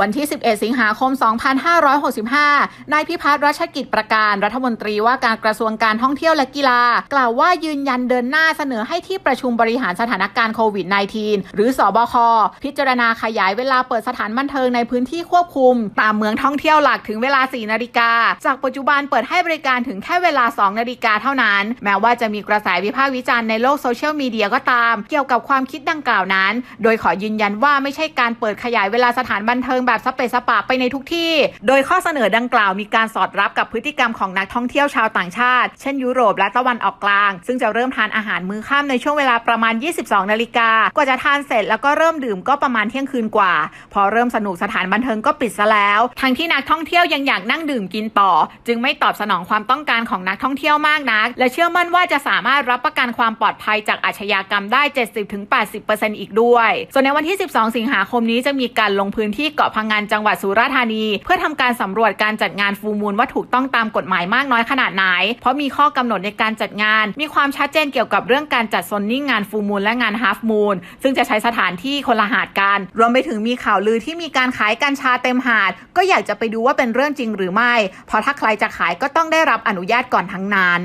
วันที่ 11 สิงหาคม 2565 นายพิพัฒน์รัชกิจประการรัฐมนตรีว่าการกระทรวงการท่องเที่ยวและกีฬา กล่าวว่ายืนยันเดินหน้าเสนอให้ที่ประชุมบริหารสถานการณ์โควิด -19 หรือสอบค พิจารณาขยายเวลาเปิดสถานบันเทิงในพื้นที่ควบคุม ตามเมืองท่องเที่ยวหลักถึงเวลา 4 นาฬิกา จากปัจจุบันเปิดให้บริการถึงแค่เวลา 2 นาฬิกาเท่านั้น แม้ว่าจะมีกระแสวิพากษ์วิจารณ์ในโลกโซเชียลมีเดียก็ตาม เกี่ยวกับความคิดดังกล่าวนั้น โดยขอยืนยันว่าไม่ใช่การเปิดขยายเวลาสถานบันเทิงแบบสเปซสปะไปในทุกที่ โดยข้อเสนอดังกล่าวมีการสอดรับกับพฤติกรรมของนักท่องเที่ยวชาวต่างชาติ เช่นยุโรปและตะวันออกกลาง ซึ่งจะเริ่มทานอาหารมื้อค่ำในช่วงเวลาประมาณ 22 นาฬิกา กว่าจะทานเสร็จแล้วก็เริ่มดื่มก็ประมาณเที่ยงคืนกว่า พอเริ่มสนุกสถานบันเทิงก็ปิดซะแล้ว ทั้งที่นักท่องเที่ยวยังอยากนั่งดื่มกินต่อ จึงไม่ตอบสนองความต้องการของนักท่องเที่ยวมากนัก และเชื่อมั่นว่าจะสามารถรับประกันความปลอดภัยจากอาชญากรรมได้ 70-80%อีกด้วย ส่วนในวันที่ 12 สิงหาคมนี้จะมีการลงพื้นที่เกาะพังงานจังหวัดสุราษฎร์ธานี เพื่อทำการสำรวจการจัดงานฟูมูลว่าถูกต้องตามกฎหมายมากน้อยขนาดไหน เพราะมีข้อกำหนดในการจัดงาน มีความชัดเจนเกี่ยวกับเรื่องการจัดโซนนิ่งงานฟูมูลและงานฮาฟมูลซึ่งจะใช้สถานที่คนละหาดกัน รวมไปถึงมีข่าวลือที่มีการขายกัญชาเต็มหาด ก็อยากจะไปดูว่าเป็นเรื่องจริงหรือไม่ เพราะถ้าใครจะขายก็ต้องได้รับอนุญาตก่อนทั้งนั้น